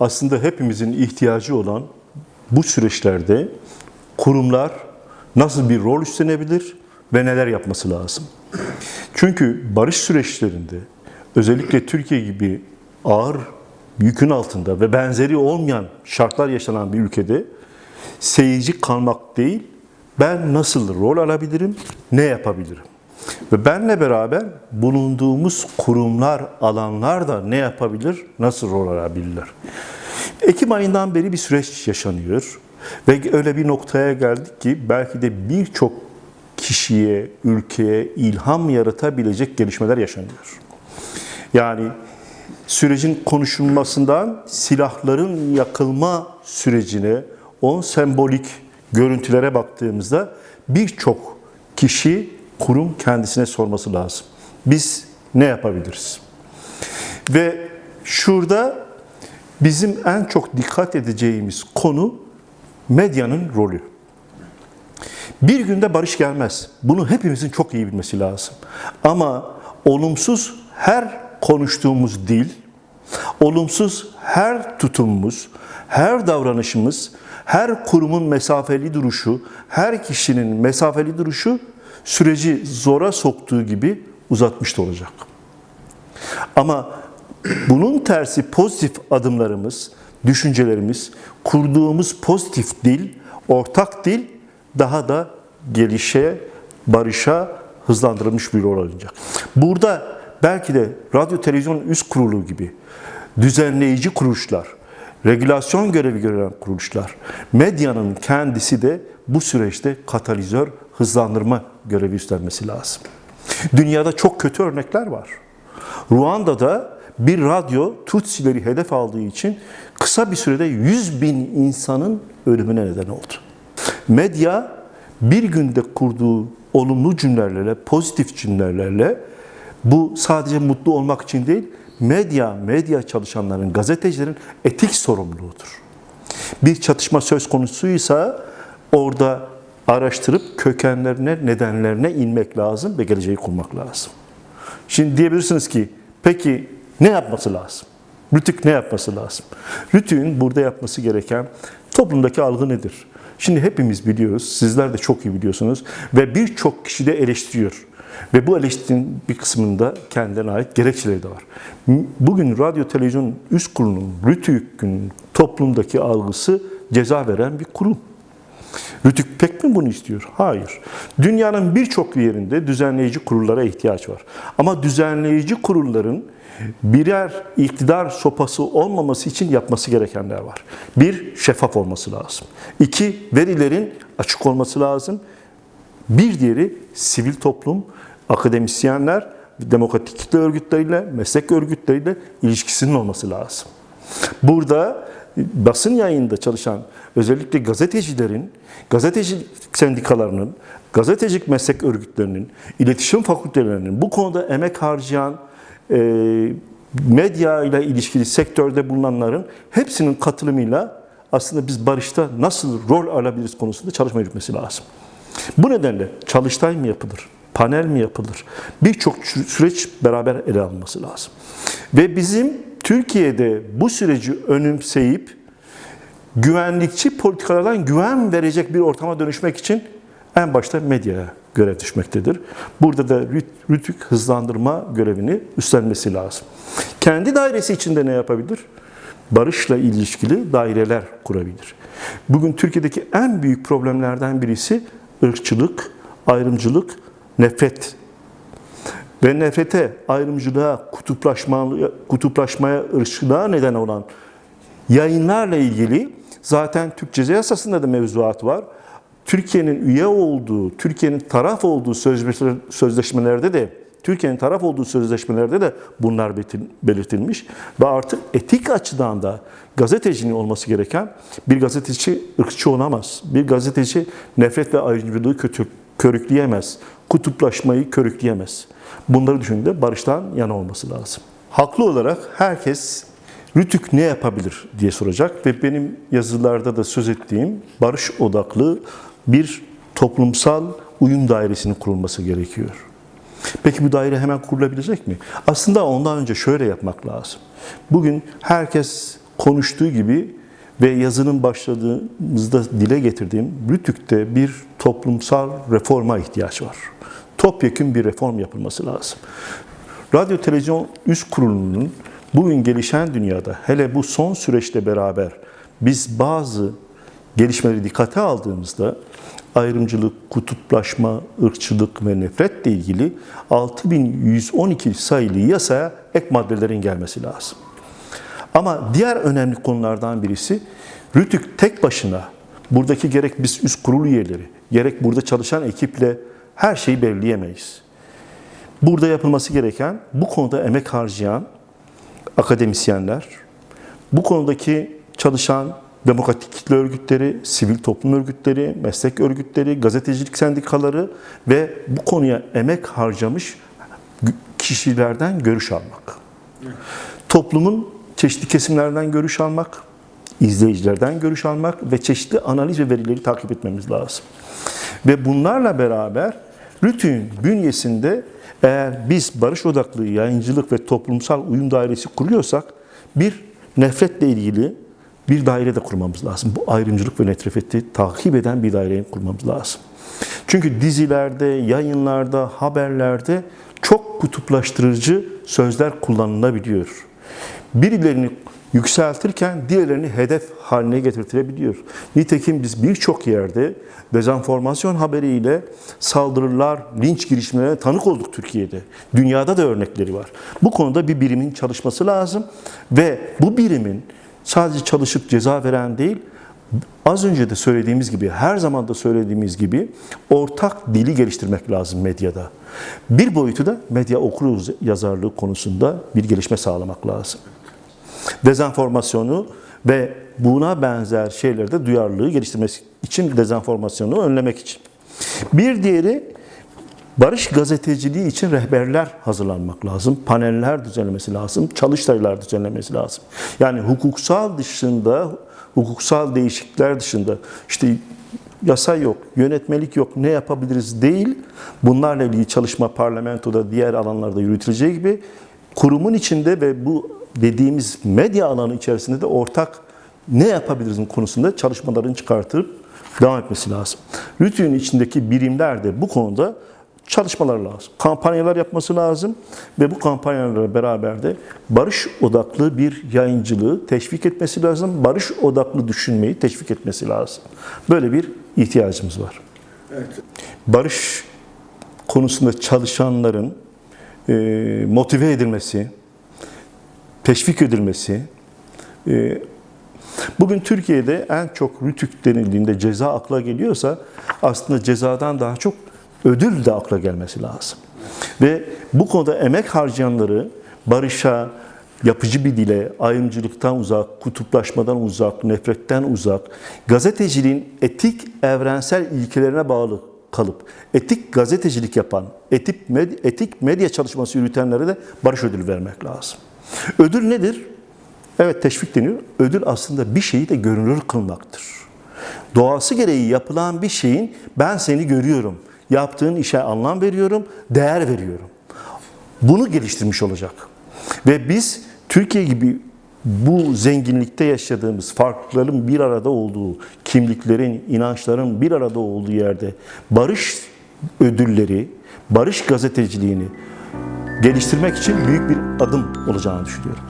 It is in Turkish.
aslında hepimizin ihtiyacı olan bu süreçlerde kurumlar nasıl bir rol üstlenebilir ve neler yapması lazım? Çünkü barış süreçlerinde özellikle Türkiye gibi ağır yükün altında ve benzeri olmayan şartlar yaşanan bir ülkede seyirci kalmak değil, ben nasıl rol alabilirim, ne yapabilirim? Ve benle beraber bulunduğumuz kurumlar, alanlar da ne yapabilir, nasıl rol alabilirler? Ekim ayından beri bir süreç yaşanıyor ve öyle bir noktaya geldik ki belki de birçok kişiye, ülkeye ilham yaratabilecek gelişmeler yaşanıyor. Yani sürecin konuşulmasından silahların yakılma sürecine, on sembolik görüntülere baktığımızda birçok kişi, kurum kendisine sorması lazım. Biz ne yapabiliriz? Ve şurada bizim en çok dikkat edeceğimiz konu medyanın rolü. Bir günde barış gelmez. Bunu hepimizin çok iyi bilmesi lazım. Ama olumsuz her konuştuğumuz dil, olumsuz her tutumumuz, her davranışımız, her kurumun mesafeli duruşu, her kişinin mesafeli duruşu süreci zora soktuğu gibi uzatmış da olacak. Ama bunun tersi pozitif adımlarımız, düşüncelerimiz, kurduğumuz pozitif dil, ortak dil daha da gelişe, barışa hızlandırılmış bir rol alacak. Burada belki de radyo televizyon üst kurulu gibi düzenleyici kuruluşlar, regülasyon görevi gören kuruluşlar, medyanın kendisi de bu süreçte katalizör, hızlandırma görevi üstlenmesi lazım. Dünyada çok kötü örnekler var. Ruanda'da bir radyo Tutsileri hedef aldığı için kısa bir sürede 100 bin insanın ölümüne neden oldu. Medya bir günde kurduğu olumlu cümlelerle, pozitif cümlelerle bu sadece mutlu olmak için değil, medya, medya çalışanların, gazetecilerin etik sorumluluğudur. Bir çatışma söz konusuysa orada araştırıp kökenlerine, nedenlerine inmek lazım ve geleceği kurmak lazım. Şimdi diyebilirsiniz ki, peki ne yapması lazım? Rütük ne yapması lazım? Rütük'ün burada yapması gereken toplumdaki algı nedir? Şimdi hepimiz biliyoruz, sizler de çok iyi biliyorsunuz ve birçok kişi de eleştiriyor. Ve bu eleştirinin bir kısmında kendine ait gerekçeleri de var. Bugün radyo televizyon üst kurulunun, RTÜK'ün toplumdaki algısı ceza veren bir kurum. Rütük pek mi bunu istiyor? Hayır. Dünyanın birçok yerinde düzenleyici kurullara ihtiyaç var. Ama düzenleyici kurulların birer iktidar sopası olmaması için yapması gerekenler var. Bir, şeffaf olması lazım. İki, verilerin açık olması lazım. Bir diğeri sivil toplum, akademisyenler, demokratik kitle örgütleriyle, meslek örgütleriyle ilişkisinin olması lazım. Burada basın yayında çalışan özellikle gazetecilerin, gazeteci sendikalarının, gazetecilik meslek örgütlerinin, iletişim fakültelerinin bu konuda emek harcayan e, medya ile ilişkili sektörde bulunanların hepsinin katılımıyla aslında biz barışta nasıl rol alabiliriz konusunda çalışma yürütmesi lazım. Bu nedenle çalıştay mı yapılır, panel mi yapılır? Birçok süreç beraber ele alınması lazım. Ve bizim Türkiye'de bu süreci önümseyip güvenlikçi politikalardan güven verecek bir ortama dönüşmek için en başta medyaya görev düşmektedir. Burada da rütük hızlandırma görevini üstlenmesi lazım. Kendi dairesi içinde ne yapabilir? Barışla ilişkili daireler kurabilir. Bugün Türkiye'deki en büyük problemlerden birisi ırkçılık, ayrımcılık, nefret ve nefrete, ayrımcılığa, kutuplaşmaya, kutuplaşmaya, ırkçılığa neden olan yayınlarla ilgili zaten Türk Ceza Yasası'nda da mevzuat var. Türkiye'nin üye olduğu, Türkiye'nin taraf olduğu sözleşmelerde de Türkiye'nin taraf olduğu sözleşmelerde de bunlar belirtilmiş ve artık etik açıdan da gazetecinin olması gereken bir gazeteci ırkçı olamaz. Bir gazeteci nefret ve ayrımcılığı kötü, körükleyemez. Kutuplaşmayı körükleyemez. Bunları düşündüğünde barıştan yana olması lazım. Haklı olarak herkes Rütük ne yapabilir diye soracak ve benim yazılarda da söz ettiğim barış odaklı bir toplumsal uyum dairesinin kurulması gerekiyor. Peki bu daire hemen kurulabilecek mi? Aslında ondan önce şöyle yapmak lazım. Bugün herkes konuştuğu gibi ve yazının başladığımızda dile getirdiğim Rütük'te bir toplumsal reforma ihtiyaç var. Topyekun bir reform yapılması lazım. Radyo Televizyon Üst Kurulu'nun bugün gelişen dünyada hele bu son süreçle beraber biz bazı gelişmeleri dikkate aldığımızda ayrımcılık, kutuplaşma, ırkçılık ve nefretle ilgili 6112 sayılı yasaya ek maddelerin gelmesi lazım. Ama diğer önemli konulardan birisi Rütük tek başına buradaki gerek biz üst kurul üyeleri, gerek burada çalışan ekiple her şeyi belirleyemeyiz. Burada yapılması gereken bu konuda emek harcayan akademisyenler, bu konudaki çalışan demokratik kitle örgütleri, sivil toplum örgütleri, meslek örgütleri, gazetecilik sendikaları ve bu konuya emek harcamış kişilerden görüş almak. Toplumun çeşitli kesimlerden görüş almak, izleyicilerden görüş almak ve çeşitli analiz ve verileri takip etmemiz lazım. Ve bunlarla beraber RÜTÜ'nün bünyesinde eğer biz barış odaklı yayıncılık ve toplumsal uyum dairesi kuruyorsak bir nefretle ilgili bir daire de kurmamız lazım. Bu ayrımcılık ve nefreti takip eden bir daireyi kurmamız lazım. Çünkü dizilerde, yayınlarda, haberlerde çok kutuplaştırıcı sözler kullanılabiliyor. Birilerini yükseltirken diğerlerini hedef haline getirtirebiliyor. Nitekim biz birçok yerde dezenformasyon haberiyle saldırılar, linç girişimlerine tanık olduk Türkiye'de. Dünyada da örnekleri var. Bu konuda bir birimin çalışması lazım ve bu birimin sadece çalışıp ceza veren değil, az önce de söylediğimiz gibi, her zaman da söylediğimiz gibi ortak dili geliştirmek lazım medyada. Bir boyutu da medya okur yazarlığı konusunda bir gelişme sağlamak lazım. Dezenformasyonu ve buna benzer şeylerde duyarlılığı geliştirmek için dezenformasyonu önlemek için. Bir diğeri barış gazeteciliği için rehberler hazırlanmak lazım. Paneller düzenlemesi lazım. Çalıştaylar düzenlemesi lazım. Yani hukuksal dışında, hukuksal değişiklikler dışında işte yasa yok, yönetmelik yok, ne yapabiliriz değil. Bunlarla ilgili çalışma parlamentoda, diğer alanlarda yürütüleceği gibi kurumun içinde ve bu dediğimiz medya alanı içerisinde de ortak ne yapabiliriz konusunda çalışmaların çıkartıp devam etmesi lazım. RÜTÜ'nün içindeki birimler de bu konuda çalışmalar lazım. Kampanyalar yapması lazım ve bu kampanyalarla beraber de barış odaklı bir yayıncılığı teşvik etmesi lazım. Barış odaklı düşünmeyi teşvik etmesi lazım. Böyle bir ihtiyacımız var. Evet. Barış konusunda çalışanların e, motive edilmesi, teşvik edilmesi. e, Bugün Türkiye'de en çok rütük denildiğinde ceza akla geliyorsa aslında cezadan daha çok ödül de akla gelmesi lazım. Ve bu konuda emek harcayanları barışa, yapıcı bir dile, ayrımcılıktan uzak, kutuplaşmadan uzak, nefretten uzak, gazeteciliğin etik evrensel ilkelerine bağlı kalıp etik gazetecilik yapan, etik medya, etik medya çalışması yürütenlere de barış ödülü vermek lazım. Ödül nedir? Evet teşvik deniyor. Ödül aslında bir şeyi de görünür kılmaktır. Doğası gereği yapılan bir şeyin ben seni görüyorum, yaptığın işe anlam veriyorum, değer veriyorum. Bunu geliştirmiş olacak. Ve biz Türkiye gibi bu zenginlikte yaşadığımız farkların bir arada olduğu, kimliklerin, inançların bir arada olduğu yerde barış ödülleri, barış gazeteciliğini geliştirmek için büyük bir adım olacağını düşünüyorum.